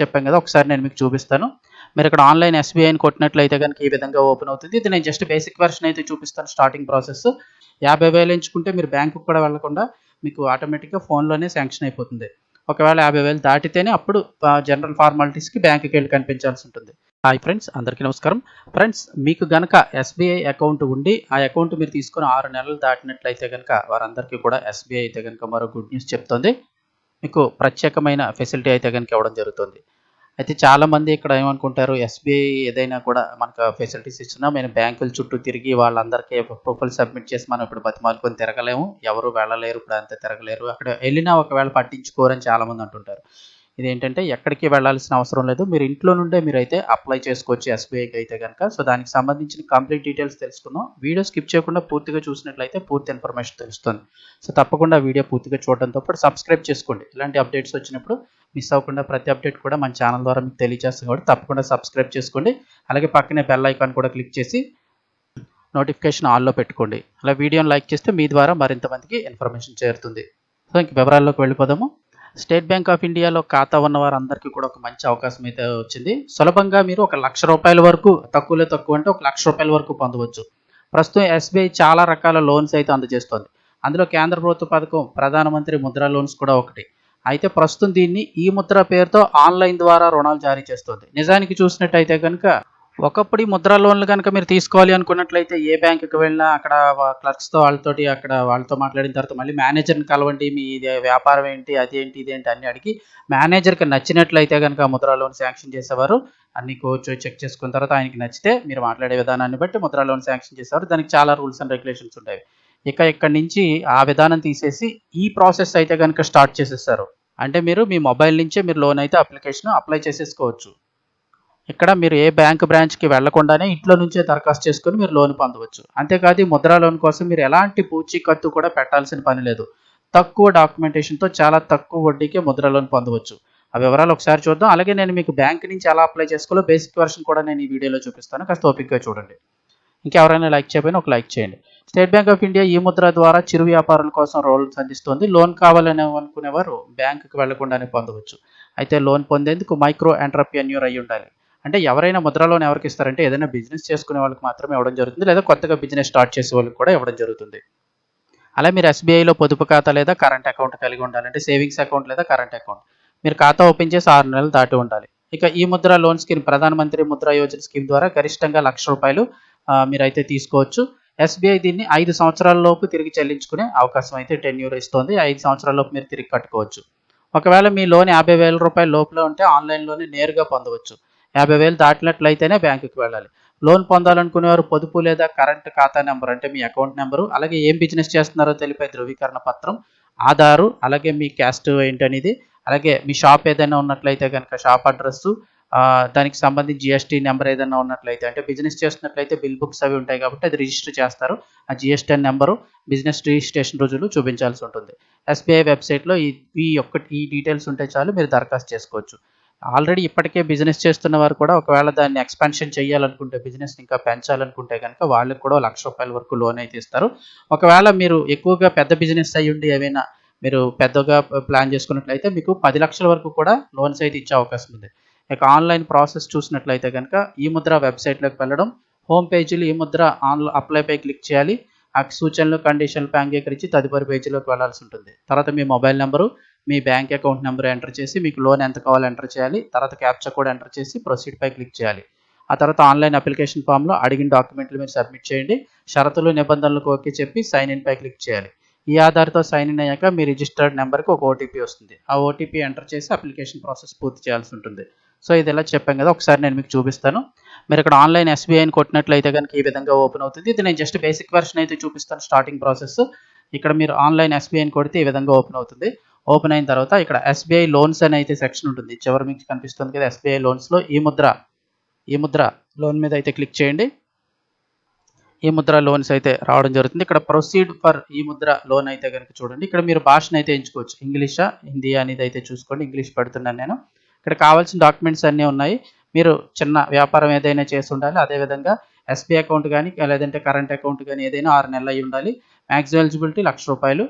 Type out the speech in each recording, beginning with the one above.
చెప్పాం కదా ఒకసారి నేను మీకు చూపిస్తాను. మీరు ఇక్కడ ఆన్లైన్ ఎస్బీఐని కొట్టినట్లయితే కనుక ఈ విధంగా ఓపెన్ అవుతుంది. ఇది నేను జస్ట్ బేసిక్ వెర్షన్ అయితే చూపిస్తాను స్టార్టింగ్ ప్రాసెస్ యాభై వేలు ఎంచుకుంటే మీరు బ్యాంకుకు కూడా వెళ్ళకుండా మీకు ఆటోమేటిక్గా ఫోన్లోనే శాంక్షన్ అయిపోతుంది. ఒకవేళ యాభై వేలు దాటితేనే అప్పుడు జనరల్ ఫార్మాలిటీస్కి బ్యాంకుకి వెళ్ళి కనిపించాల్సి ఉంటుంది. హాయ్ ఫ్రెండ్స్ అందరికీ నమస్కారం. ఫ్రెండ్స్ మీకు గనక ఎస్బీఐ అకౌంట్ ఉండి ఆ అకౌంట్ మీరు తీసుకుని ఆరు నెలలు దాటినట్లయితే కనుక వారందరికీ కూడా ఎస్బీఐ అయితే కనుక మరో గుడ్ న్యూస్ చెప్తుంది. మీకు ప్రత్యేకమైన ఫెసిలిటీ అయితే కనుక ఇవ్వడం జరుగుతుంది. అయితే చాలా మంది ఇక్కడ ఏమనుకుంటారు ఎస్బీఐ ఏదైనా కూడా మనకు ఫెసిలిటీస్ ఇచ్చినా మేము బ్యాంకుల చుట్టూ తిరిగి వాళ్ళందరికీ ప్రొఫైల్ సబ్మిట్ చేసి మనం ఇప్పుడు బతిమాలుకొని తిరగలేము. ఎవరు వెళ్ళలేరు ఇప్పుడు అంతా తిరగలేరు. అక్కడ వెళ్ళినా ఒకవేళ పట్టించుకోరని చాలామంది అంటుంటారు. ఇది ఇదేంటంటే ఎక్కడికి వెళ్ళాల్సిన అవసరం లేదు. మీరు ఇంట్లో నుండే మీరు అయితే అప్లై చేసుకోవచ్చు ఎస్బీఐకి అయితే కనుక సో దానికి సంబంధించిన కంప్లీట్ డీటెయిల్స్ తెలుసుకుందాం. వీడియో స్కిప్ చేయకుండా పూర్తిగా చూసినట్లయితే పూర్తి ఇన్ఫర్మేషన్ తెలుస్తుంది. సో తప్పకుండా వీడియో పూర్తిగా చూడడంతో పాటు సబ్స్క్రైబ్ చేసుకోండి. ఇలాంటి అప్డేట్స్ వచ్చినప్పుడు మిస్ అవ్వకుండా ప్రతి అప్డేట్ కూడా మన ఛానల్ ద్వారా మీకు తెలియజేస్తాం కాబట్టి తప్పకుండా సబ్స్క్రైబ్ చేసుకోండి. అలాగే పక్కనే బెల్ ఐకాన్ కూడా క్లిక్ చేసి నోటిఫికేషన్ ఆన్లో పెట్టుకోండి. అలా వీడియోని లైక్ చేస్తే మీ ద్వారా మరింత మందికి ఇన్ఫర్మేషన్ చేరుతుంది. సో ఇంక వివరాల్లోకి వెళ్ళిపోదాము. స్టేట్ బ్యాంక్ ఆఫ్ ఇండియాలో ఖాతా ఉన్న వారందరికీ కూడా ఒక మంచి అవకాశం అయితే వచ్చింది. సులభంగా మీరు ఒక లక్ష రూపాయల వరకు తక్కువలో తక్కువ అంటే ఒక లక్ష రూపాయల వరకు పొందవచ్చు. ప్రస్తుతం ఎస్బీఐ చాలా రకాల లోన్స్ అయితే అందజేస్తోంది. అందులో కేంద్ర ప్రభుత్వ పథకం ప్రధానమంత్రి ముద్రా లోన్స్ కూడా ఒకటి. అయితే ప్రస్తుతం దీన్ని ఈ ముద్ర పేరుతో ఆన్లైన్ ద్వారా రుణాలు జారీ చేస్తుంది. నిజానికి చూసినట్టయితే కనుక ఒకప్పుడు ఈ ముద్రా లోన్లు కనుక మీరు తీసుకోవాలి అనుకున్నట్లయితే ఏ బ్యాంకుకి వెళ్ళినా అక్కడ క్లర్క్స్తో వాళ్ళతోటి అక్కడ వాళ్ళతో మాట్లాడిన తర్వాత మళ్ళీ మేనేజర్ని కలవండి మీ ఇది వ్యాపారం ఏంటి అది ఏంటి ఇదేంటి అన్ని అడిగి మేనేజర్కి నచ్చినట్లయితే కనుక ముద్రా లోన్ శాంక్షన్ చేసేవారు. అన్ని కోచ్ చెక్ చేసుకున్న తర్వాత ఆయనకి నచ్చితే మీరు మాట్లాడే విధానాన్ని బట్టి ముద్రా లోన్ శాంక్షన్ చేసేవారు. దానికి చాలా రూల్స్ అండ్ రెగ్యులేషన్స్ ఉండేవి. ఇక ఇక్కడ నుంచి ఆ విధానం తీసేసి ఈ ప్రాసెస్ అయితే కనుక స్టార్ట్ చేసేస్తారు. అంటే మీరు మీ మొబైల్ నుంచే మీరు లోన్ అయితే అప్లికేషన్ అప్లై చేసేసుకోవచ్చు. ఇక్కడ మీరు ఏ బ్యాంక్ బ్రాంచ్కి వెళ్ళకుండానే ఇంట్లో నుంచే దరఖాస్తు చేసుకుని మీరు లోన్ పొందవచ్చు. అంతేకాదు ఈ ముద్రా లోన్ కోసం మీరు ఎలాంటి పూచీకత్తు కూడా పెట్టాల్సిన పని లేదు. తక్కువ డాక్యుమెంటేషన్తో చాలా తక్కువ వడ్డీకే ముద్రా లోన్ పొందవచ్చు. ఆ వివరాలు ఒకసారి చూద్దాం. అలాగే నేను మీకు బ్యాంక్ నుంచి ఎలా అప్లై చేసుకోవాలో బేసిక్ వెర్షన్ కూడా నేను ఈ వీడియోలో చూపిస్తాను. కాస్త ఓపిక్గా చూడండి. ఇంకెవరైనా లైక్ చేయకపోయినా ఒక లైక్ చేయండి. స్టేట్ బ్యాంక్ ఆఫ్ ఇండియా ఈ ముద్ర ద్వారా చిరు వ్యాపారుల కోసం రోల్స్ అందిస్తుంది. లోన్ కావాలని అనుకునేవారు బ్యాంకుకి వెళ్ళకుండానే పొందవచ్చు. అయితే లోన్ పొందేందుకు మైక్రో ఎంటర్ప్రెన్యూర్ అయి ఉండాలి అంటే ఎవరైనా ముద్ర లోన్ ఎవరికి ఇస్తారంటే ఏదైనా బిజినెస్ చేసుకునే వాళ్ళకి మాత్రమే ఇవ్వడం జరుగుతుంది లేదా కొత్తగా బిజినెస్ స్టార్ట్ చేసే వాళ్ళకి కూడా ఇవ్వడం జరుగుతుంది. అలా మీరు ఎస్బీఐలో పొదుపు ఖాతా లేదా కరెంట్ అకౌంట్ కలిగి ఉండాలి అంటే సేవింగ్స్ అకౌంట్ లేదా కరెంట్ అకౌంట్. మీరు ఖాతా ఓపెన్ చేసి ఆరు నెలలు దాటి ఉండాలి. ఇక ఈ ముద్ర లోన్ స్కీమ్ ప్రధానమంత్రి ముద్ర యోజన స్కీమ్ ద్వారా గరిష్టంగా లక్ష రూపాయలు మీరైతే తీసుకోవచ్చు. ఎస్బీఐ దీన్ని ఐదు సంవత్సరాల లోపు తిరిగి చెల్లించుకునే అవకాశం అయితే టెన్యూర్ ఇస్తుంది. ఐదు సంవత్సరాల లోపు మీరు తిరిగి కట్టుకోవచ్చు. ఒకవేళ మీ లోన్ యాభై వేల రూపాయల లోపల ఉంటే ఆన్లైన్లోనే నేరుగా పొందవచ్చు. యాభై వేలు దాటినట్లయితేనే బ్యాంకుకి వెళ్ళాలి. లోన్ పొందాలనుకునేవారు పొదుపు లేదా కరెంట్ ఖాతా నెంబర్ అంటే మీ అకౌంట్ నెంబరు అలాగే ఏం బిజినెస్ చేస్తున్నారో తెలిపే ధృవీకరణ పత్రం ఆధారు అలాగే మీ క్యాస్ట్ ఏంటనేది అలాగే మీ షాప్ ఏదైనా ఉన్నట్లయితే కనుక షాప్ అడ్రస్సు దానికి సంబంధించి జిఎస్టీ నెంబర్ ఏదైనా ఉన్నట్లయితే అంటే బిజినెస్ చేస్తున్నట్లయితే బిల్ బుక్స్ అవి ఉంటాయి కాబట్టి అది రిజిస్టర్ చేస్తారు. ఆ జిఎస్టీ నెంబరు బిజినెస్ రిజిస్ట్రేషన్ రోజులు చూపించాల్సి ఉంటుంది. ఎస్బీఐ వెబ్సైట్లో ఈ ఈ ఒక్క ఈ డీటెయిల్స్ ఉంటే చాలు మీరు దరఖాస్తు చేసుకోవచ్చు. ఆల్రెడీ ఇప్పటికే బిజినెస్ చేస్తున్న వారు కూడా ఒకవేళ దాన్ని ఎక్స్పాన్షన్ చేయాలనుకుంటే బిజినెస్ ఇంకా పెంచాలనుకుంటే కనుక వాళ్ళకి కూడా లక్ష రూపాయల వరకు లోన్ అయితే ఇస్తారు. ఒకవేళ మీరు ఎక్కువగా పెద్ద బిజినెస్ అయ్యుండి ఏమైనా మీరు పెద్దగా ప్లాన్ చేసుకున్నట్లయితే మీకు పది లక్షల వరకు కూడా లోన్స్ అయితే ఇచ్చే అవకాశం ఉంది. ఇక ఆన్లైన్ ప్రాసెస్ చూసినట్లయితే కనుక ఈ ముద్ర వెబ్సైట్లోకి వెళ్ళడం హోమ్ పేజీలో ఈ ముద్ర ఆన్లైన్ అప్లైపై క్లిక్ చేయాలి. ఆ సూచనలు కండిషన్లపై అంగీకరించి తదుపరి పేజీలోకి వెళ్ళాల్సి ఉంటుంది. తర్వాత మీ మొబైల్ నెంబరు మీ బ్యాంక్ అకౌంట్ నెంబర్ ఎంటర్ చేసి మీకు లోన్ ఎంత కావాలో ఎంటర్ చేయాలి. తర్వాత క్యాప్చా కోడ్ ఎంటర్ చేసి ప్రొసీడ్ పై క్లిక్ చేయాలి. ఆ తర్వాత ఆన్లైన్ అప్లికేషన్ ఫామ్లో అడిగిన డాక్యుమెంట్లు మీరు సబ్మిట్ చేయండి. షరతులు నిబంధనలకు ఓకే చెప్పి సైన్ ఇన్ పై క్లిక్ చేయాలి. ఈ ఆధార్తో సైన్ ఇన్ అయ్యాక మీ రిజిస్టర్డ్ నెంబర్కి ఒక ఓటీపీ వస్తుంది. ఆ ఓటీపీ ఎంటర్ చేసి అప్లికేషన్ ప్రాసెస్ పూర్తి చేయాల్సి ఉంటుంది. సో ఇది ఎలా చెప్పాం కదా ఒకసారి నేను మీకు చూపిస్తాను. మీరు ఇక్కడ ఆన్లైన్ ఎస్బీఐని కొట్టినట్లయితే కనుక ఈ విధంగా ఓపెన్ అవుతుంది. ఇది నేను జస్ట్ బేసిక్ వెర్షన్ అయితే చూపిస్తాను స్టార్టింగ్ ప్రాసెస్. ఇక్కడ మీరు ఆన్లైన్ ఎస్బీఐని కొడితే ఈ విధంగా ఓపెన్ అవుతుంది. ఓపెన్ అయిన తర్వాత ఇక్కడ ఎస్బీఐ లోన్స్ అని అయితే సెక్షన్ ఉంటుంది. చివరి మీకు కనిపిస్తుంది కదా ఎస్బీఐ లోన్స్లో ఈ ముద్ర ఈ ముద్ర లోన్ మీద అయితే క్లిక్ చేయండి. ఈ ముద్ర లోన్స్ అయితే రావడం జరుగుతుంది. ఇక్కడ ప్రొసీడ్ ఫర్ ఈ ముద్ర లోన్ అయితే కనుక చూడండి. ఇక్కడ మీరు భాషను అయితే ఎంచుకోవచ్చు. ఇంగ్లీషా హిందీ అనేది అయితే చూసుకోండి. ఇంగ్లీష్ పెడుతున్నాను నేను. ఇక్కడ కావాల్సిన డాక్యుమెంట్స్ అన్నీ ఉన్నాయి. మీరు చిన్న వ్యాపారం ఏదైనా చేసి ఉండాలి. అదేవిధంగా ఎస్బీ అకౌంట్ కానీ లేదంటే కరెంట్ అకౌంట్ కానీ ఏదైనా ఆరు నెలలు అయి ఉండాలి. మ్యాక్సిమం ఎలిజిబిలిటీ లక్ష రూపాయలు.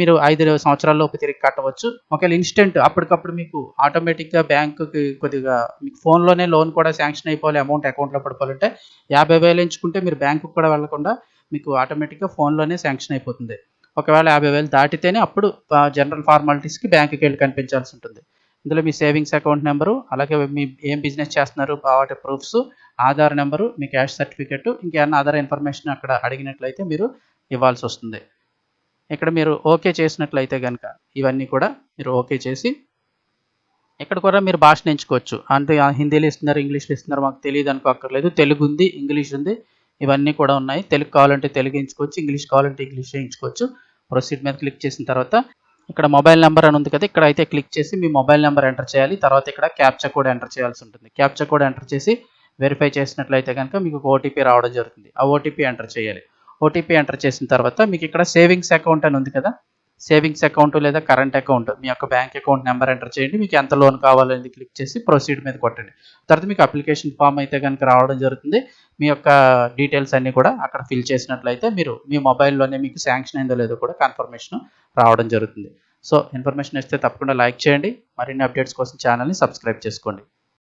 మీరు ఐదు సంవత్సరాల్లోపు తిరిగి కట్టవచ్చు. ఒకవేళ ఇన్స్టెంట్ అప్పటికప్పుడు మీకు ఆటోమేటిక్గా బ్యాంకుకి కొద్దిగా మీకు ఫోన్లోనే లోన్ కూడా శాంక్షన్ అయిపోవాలి అమౌంట్ అకౌంట్లో పడిపోవాలంటే యాభై వేలు ఎంచుకుంటే మీరు బ్యాంకుకి కూడా వెళ్ళకుండా మీకు ఆటోమేటిక్గా ఫోన్లోనే శాంక్షన్ అయిపోతుంది. ఒకవేళ యాభై వేలు దాటితేనే అప్పుడు జనరల్ ఫార్మాలిటీస్కి బ్యాంకుకి వెళ్ళి కనిపించాల్సి ఉంటుంది. ఇందులో మీ సేవింగ్స్ అకౌంట్ నెంబరు అలాగే మీ ఏం బిజినెస్ చేస్తున్నారు వాటి ప్రూఫ్స్ ఆధార్ నెంబరు మీ క్యాష్ సర్టిఫికెట్ ఇంకేమన్నా అదర్ ఇన్ఫర్మేషన్ అక్కడ అడిగినట్లయితే మీరు ఇవ్వాల్సి వస్తుంది. ఇక్కడ మీరు ఓకే చేసినట్లయితే కనుక ఇవన్నీ కూడా మీరు ఓకే చేసి ఇక్కడ కూడా మీరు భాషను ఎంచుకోవచ్చు. అంటే హిందీలో ఇస్తున్నారు ఇంగ్లీష్లో ఇస్తున్నారు మాకు తెలియదు అనుకోక్కర్లేదు. తెలుగు ఉంది ఇంగ్లీష్ ఉంది ఇవన్నీ కూడా ఉన్నాయి. తెలుగు కావాలంటే తెలుగు ఎంచుకోవచ్చు ఇంగ్లీష్ కావాలంటే ఇంగ్లీష్ ఎంచుకోవచ్చు. ప్రొసీడ్ మీద క్లిక్ చేసిన తర్వాత ఇక్కడ మొబైల్ నెంబర్ అని ఉంది కదా ఇక్కడ అయితే క్లిక్ చేసి మీ మొబైల్ నెంబర్ ఎంటర్ చేయాలి. తర్వాత ఇక్కడ క్యాప్చా కోడ్ ఎంటర్ చేయాల్సి ఉంటుంది. క్యాప్చా కోడ్ ఎంటర్ చేసి వెరిఫై చేసినట్లయితే కనుక మీకు ఒక ఓటీపీ రావడం జరుగుతుంది. ఆ ఓటీపీ ఎంటర్ చేయాలి. ఓటీపీ ఎంటర్ చేసిన తర్వాత మీకు ఇక్కడ సేవింగ్స్ అకౌంట్ అని ఉంది కదా? సేవింగ్స్ అకౌంట్ లేదా కరెంట్ అకౌంట్ మీ యొక్క బ్యాంక్ అకౌంట్ నెంబర్ ఎంటర్ చేయండి. మీకు ఎంత లోన్ కావాలని క్లిక్ చేసి ప్రొసీడ్ మీద కొట్టండి. తర్వాత మీకు అప్లికేషన్ ఫామ్ అయితే కనుక రావడం జరుగుతుంది. మీ యొక్క డీటెయిల్స్ అన్నీ కూడా అక్కడ ఫిల్ చేసినట్లయితే మీరు మీ మొబైల్లోనే మీకు శాంక్షన్ అయిందో లేదో కూడా కన్ఫర్మేషన్ రావడం జరుగుతుంది. సో ఇన్ఫర్మేషన్ ఇస్తే తప్పకుండా లైక్ చేయండి. మరిన్ని అప్డేట్స్ కోసం ఛానల్ని సబ్స్క్రైబ్ చేసుకోండి.